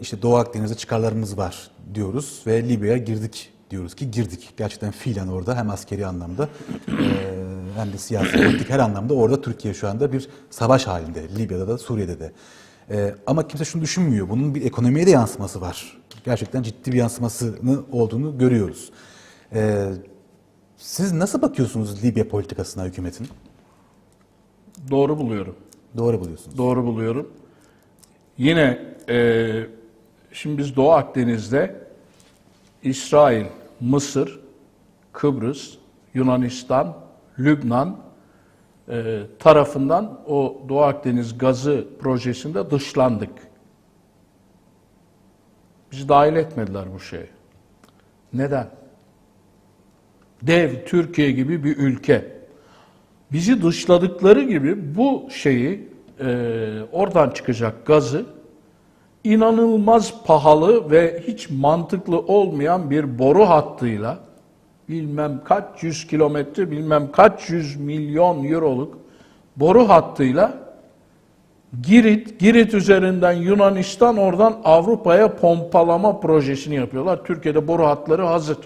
İşte Doğu Akdeniz'de çıkarlarımız var diyoruz ve Libya'ya girdik diyoruz ki girdik. Gerçekten fiilen orada hem askeri anlamda hem de siyasi politik her anlamda orada Türkiye şu anda bir savaş halinde. Libya'da da Suriye'de de. Ama kimse şunu düşünmüyor. Bunun bir ekonomiye de yansıması var. Gerçekten ciddi bir yansımasını olduğunu görüyoruz. Siz nasıl bakıyorsunuz Libya politikasına hükümetin? Doğru buluyorum. Doğru buluyorsunuz. Doğru buluyorum. Yine e, şimdi biz Doğu Akdeniz'de İsrail, Mısır, Kıbrıs, Yunanistan, Lübnan e, tarafından o Doğu Akdeniz gazı projesinde dışlandık. Bizi dahil etmediler bu şeye. Neden? Dev Türkiye gibi bir ülke bizi dışladıkları gibi bu şeyi e, oradan çıkacak gazı inanılmaz pahalı ve hiç mantıklı olmayan bir boru hattıyla bilmem kaç yüz kilometre bilmem kaç yüz milyon euroluk boru hattıyla Girit, Girit üzerinden Yunanistan oradan Avrupa'ya pompalama projesini yapıyorlar. Türkiye'de boru hatları hazır.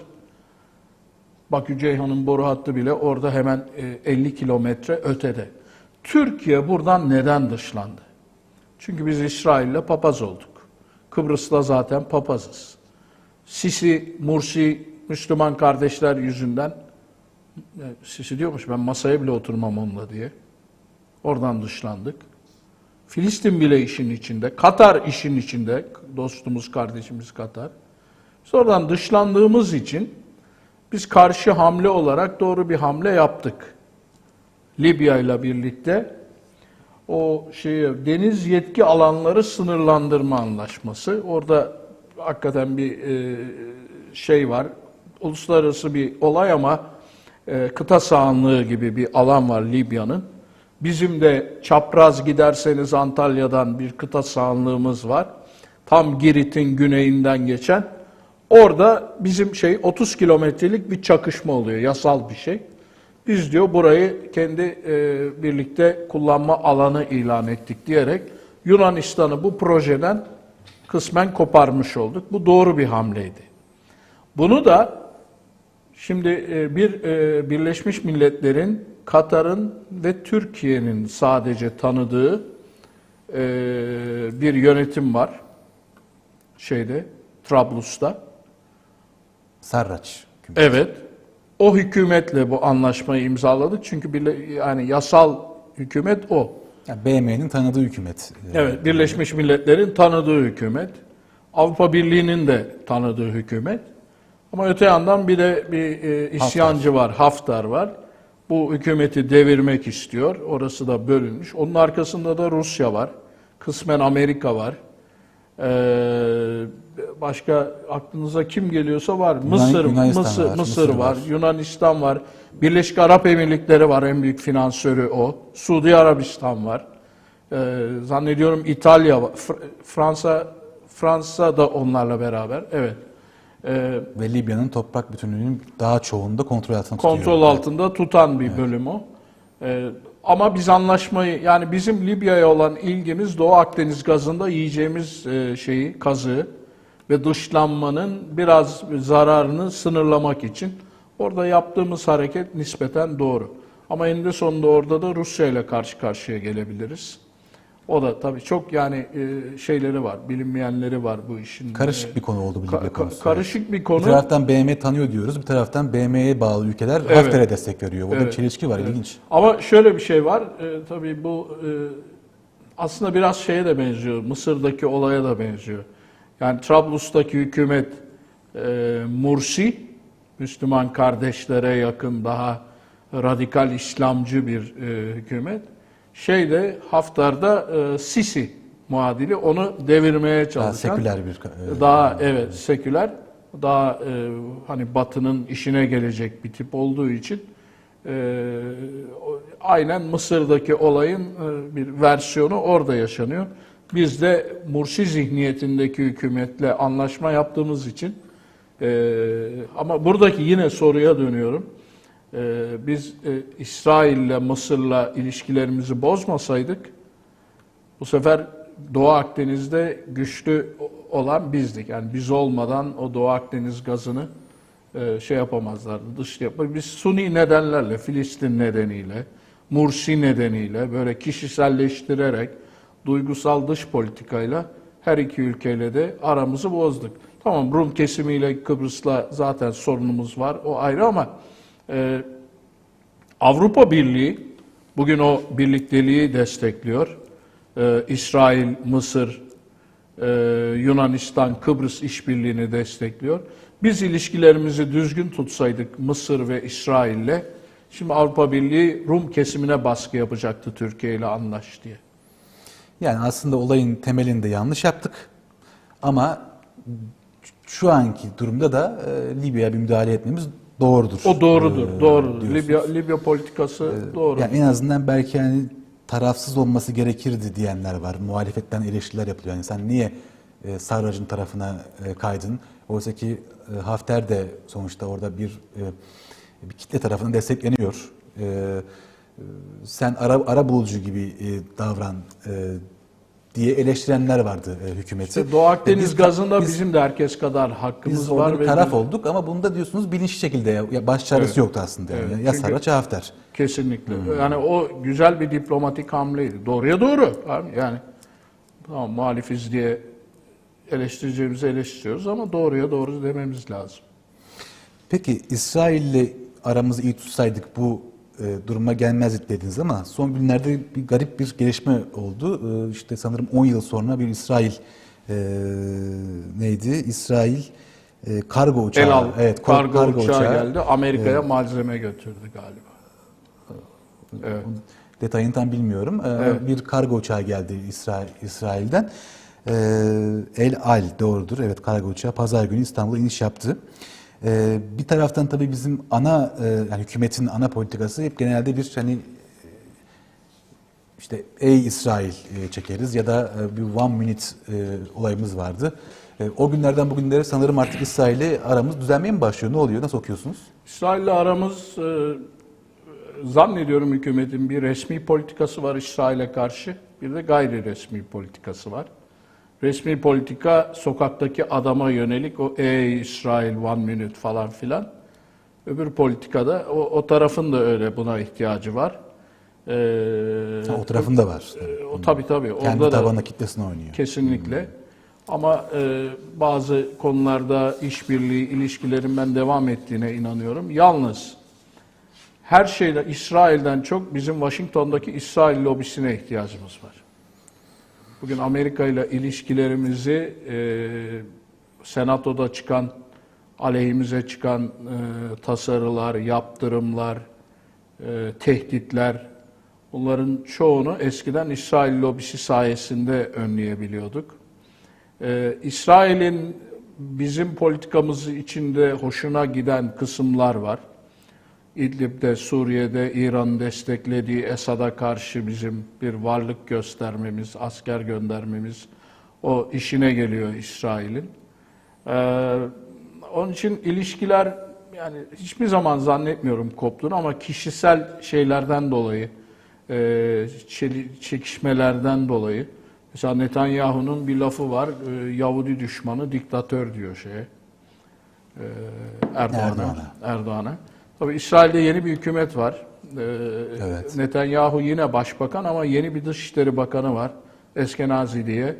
Bakü Ceyhan'ın boru hattı bile orada hemen e, 50 kilometre ötede. Türkiye buradan neden dışlandı? Çünkü biz İsrail'le papaz olduk. Kıbrıs'ta zaten papazız. Sisi, Mursi, Müslüman kardeşler yüzünden e, Sisi diyormuş ben masaya bile oturmam onunla diye. Oradan dışlandık. Filistin bile işin içinde, Katar işin içinde, dostumuz, kardeşimiz Katar. Biz oradan dışlandığımız için biz karşı hamle olarak doğru bir hamle yaptık. Libya ile birlikte o şey deniz yetki alanları sınırlandırma anlaşması. Orada hakikaten bir e, şey var. Uluslararası bir olay ama e, kıta sahanlığı gibi bir alan var Libya'nın. Bizim de çapraz giderseniz Antalya'dan bir kıta sahanlığımız var. Tam Girit'in güneyinden geçen. Orada bizim şey 30 kilometrelik bir çakışma oluyor, yasal bir şey. Biz diyor burayı kendi e, birlikte kullanma alanı ilan ettik diyerek Yunanistan'ı bu projeden kısmen koparmış olduk. Bu doğru bir hamleydi. Bunu da şimdi e, bir e, Birleşmiş Milletler'in, Katar'ın ve Türkiye'nin sadece tanıdığı e, bir yönetim var şeyde Trablus'ta. Sarraç. Evet. O hükümetle bu anlaşmayı imzaladık. Çünkü birle- yani yasal hükümet o. Yani BM'nin tanıdığı hükümet. Evet, Birleşmiş Milletler'in tanıdığı hükümet. Avrupa Birliği'nin de tanıdığı hükümet. Ama öte yandan bir de bir e, isyancı var, Haftar var. Bu hükümeti devirmek istiyor. Orası da bölünmüş. Onun arkasında da Rusya var. Kısmen Amerika var. Ee, başka aklınıza kim geliyorsa var. Mısır, Yunanistan Mısır, var, Mısır, Mısır var, var. Yunanistan var. Birleşik Arap Emirlikleri var en büyük finansörü o. Suudi Arabistan var. Ee, zannediyorum İtalya var. Fr- Fransa Fransa da onlarla beraber. Evet. Ee, Ve Libya'nın toprak bütünlüğünün daha çoğunda kontrol altında tutuyor. kontrol altında tutan bir bölüm o. Ee, ama biz anlaşmayı yani bizim Libya'ya olan ilgimiz Doğu Akdeniz gazında yiyeceğimiz e, şeyi kazığı ve dışlanmanın biraz zararını sınırlamak için orada yaptığımız hareket nispeten doğru. Ama eninde sonunda orada da Rusya ile karşı karşıya gelebiliriz. O da tabii çok yani e, şeyleri var, bilinmeyenleri var bu işin. Karışık bir konu oldu bu Ka- konusu. karışık bir Bir konu. taraftan BM tanıyor diyoruz, bir taraftan BM'ye bağlı ülkeler Evet. Hafter'e destek veriyor. Burada bir Evet. çelişki var, ilginç. Ama şöyle bir şey var, e, tabii bu e, aslında biraz şeye de benziyor, Mısır'daki olaya da benziyor. Yani Trablus'taki hükümet e, Mursi, Müslüman kardeşlere yakın daha radikal İslamcı bir e, hükümet. Şeyde Haftar'da e, Sisi muadili onu devirmeye Daha çalışan. seküler bir... e, Daha evet seküler, daha e, hani Batı'nın işine gelecek bir tip olduğu için e, aynen Mısır'daki olayın e, bir versiyonu orada yaşanıyor. Biz de Mursi zihniyetindeki hükümetle anlaşma yaptığımız için e, ama buradaki yine soruya dönüyorum. E, biz e, İsrail'le Mısır'la ilişkilerimizi bozmasaydık bu sefer Doğu Akdeniz'de güçlü olan bizdik. Yani biz olmadan o Doğu Akdeniz gazını e, şey yapamazlardı, dış yapar. Biz Suni nedenlerle, Filistin nedeniyle, Mursi nedeniyle böyle kişiselleştirerek duygusal dış politikayla her iki ülkeyle de aramızı bozduk. Tamam Rum kesimiyle Kıbrıs'la zaten sorunumuz var o ayrı ama e, Avrupa Birliği bugün o birlikteliği destekliyor. Ee, İsrail, Mısır, e, Yunanistan, Kıbrıs işbirliğini destekliyor. Biz ilişkilerimizi düzgün tutsaydık Mısır ve İsrail'le, şimdi Avrupa Birliği Rum kesimine baskı yapacaktı Türkiye ile anlaş diye. Yani aslında olayın temelinde yanlış yaptık. Ama şu anki durumda da e, Libya'ya bir müdahale etmemiz doğrudur. O doğrudur, e, doğrudur. diyorsunuz. Libya, Libya politikası doğru. Yani en azından belki yani tarafsız olması gerekirdi diyenler var. Muhalefetten eleştiriler yapılıyor. Yani sen niye e, Sarrac'ın tarafına e, kaydın? Oysa ki e, Hafter de sonuçta orada bir e, bir kitle tarafından destekleniyor. E, e, sen ara, ara bulucu gibi e, davran e, diye eleştirenler vardı e, hükümeti. İşte Doğu Akdeniz E, biz- gazında biz- bizim de herkes kadar hakkımız biz var. ve taraf biz- olduk ama bunda diyorsunuz bilinçli şekilde ya, ya baş çaresi Evet. yoktu aslında. Yani. Evet, Ya çünkü- Sarraç ya Hafter. Kesinlikle. Yani o güzel bir diplomatik hamleydi. Doğruya doğru. Yani tamam muhalifiz diye eleştireceğimizi eleştiriyoruz ama doğruya doğru dememiz lazım. Peki İsrail'le aramızı iyi tutsaydık bu e, duruma gelmezdik dediniz ama son günlerde bir garip bir gelişme oldu. E, işte sanırım 10 yıl sonra bir İsrail e, neydi? İsrail e, kargo uçağı. El al evet, kar- kargo, uçağı, geldi. Amerika'ya malzeme götürdü galiba. Evet. Detayını tam bilmiyorum. E, Evet. Bir kargo uçağı geldi İsrail, İsrail'den. E, El Al doğrudur. Evet kargo uçağı pazar günü İstanbul'a iniş yaptı. E, bir taraftan tabii bizim ana e, yani hükümetin ana politikası hep genelde bir hani e, işte ey İsrail e, çekeriz ya da e, bir one minute e, olayımız vardı. E, o günlerden bugünlere sanırım artık İsrail'le aramız düzelmeye mi başlıyor? Ne oluyor? Nasıl okuyorsunuz? İsrail'le aramız e, zannediyorum hükümetin bir resmi politikası var İsrail'e karşı. Bir de gayri resmi politikası var. Resmi politika sokaktaki adama yönelik o ey İsrail one minute falan filan. Öbür politikada o, o tarafın da öyle buna ihtiyacı var. Ee, Ha, o tarafında var. e, o tabii tabii. Kendi Orada da tabanına kitlesine oynuyor. Kesinlikle. Ama e, bazı konularda işbirliği, ilişkilerin ben devam ettiğine inanıyorum. Yalnız her şeyde İsrail'den çok bizim Washington'daki İsrail lobisine ihtiyacımız var. Bugün Amerika ile ilişkilerimizi e, senatoda çıkan, aleyhimize çıkan e, tasarılar, yaptırımlar, e, tehditler, bunların çoğunu eskiden İsrail lobisi sayesinde önleyebiliyorduk. Ee, İsrail'in bizim politikamız içinde hoşuna giden kısımlar var. İdlib'de, Suriye'de İran'ın desteklediği Esad'a karşı bizim bir varlık göstermemiz, asker göndermemiz o işine geliyor İsrail'in. Ee, onun için ilişkiler yani hiçbir zaman zannetmiyorum koptuğunu ama kişisel şeylerden dolayı, e, çekişmelerden dolayı. Mesela Netanyahu'nun bir lafı var, e, Yahudi düşmanı diktatör diyor şeye. e, Erdoğan'a. Erdoğan'a. Erdoğan'a. Tabii İsrail'de yeni bir hükümet var. E, Evet. Netanyahu yine başbakan ama yeni bir dışişleri bakanı var. Eskenazi diye.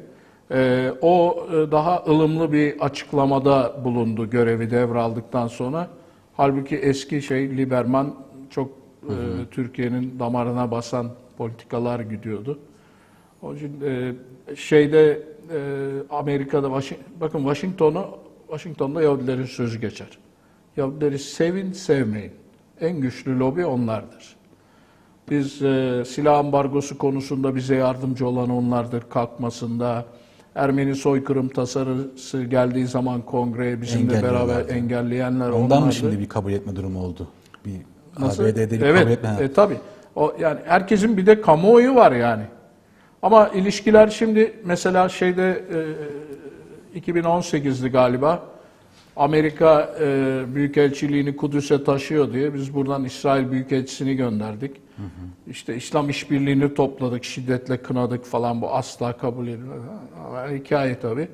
E, o e, daha ılımlı bir açıklamada bulundu görevi devraldıktan sonra. Halbuki eski şey Liberman çok e, Türkiye'nin damarına basan politikalar gidiyordu. Onun için e, şeyde e, Amerika'da bakın Washington'u Washington'da Yahudilerin sözü geçer. Yahudileri sevin sevmeyin. En güçlü lobi onlardır. Biz e, silah ambargosu konusunda bize yardımcı olan onlardır kalkmasında. Ermeni soykırım tasarısı geldiği zaman kongreye bizimle beraber engelleyenler Ondan onlardı. mı şimdi bir kabul etme durumu oldu? Bir Nasıl? ABD'de bir evet, kabul etme. E, tabii. O yani herkesin bir de kamuoyu var yani. Ama ilişkiler şimdi mesela şeyde e, 2018'di galiba. Amerika e, Büyükelçiliğini Kudüs'e taşıyor diye biz buradan İsrail Büyükelçisini gönderdik. İşte İslam işbirliğini topladık, şiddetle kınadık falan bu asla kabul edilmez. Hikaye tabii.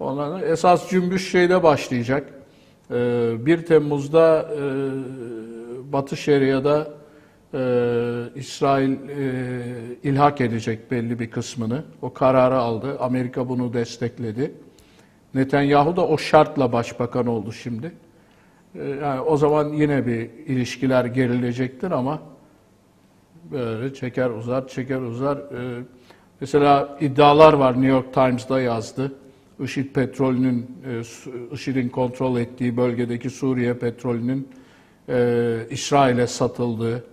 Ondan esas cümbüş şeyde başlayacak. Ee, 1 Temmuz'da e, Batı Şeria'da e, İsrail e, ilhak edecek belli bir kısmını. O kararı aldı. Amerika bunu destekledi. Netanyahu da o şartla başbakan oldu şimdi. Ee, Yani o zaman yine bir ilişkiler gerilecektir ama böyle çeker uzar çeker uzar. Ee, mesela iddialar var New York Times'da yazdı. IŞİD petrolünün, e, IŞİD'in kontrol ettiği bölgedeki Suriye petrolünün e, İsrail'e satıldığı,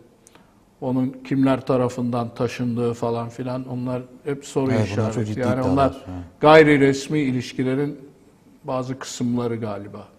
onun kimler tarafından taşındığı falan filan onlar hep soru Evet, işareti. Yani onlar gayri resmi ilişkilerin bazı kısımları galiba.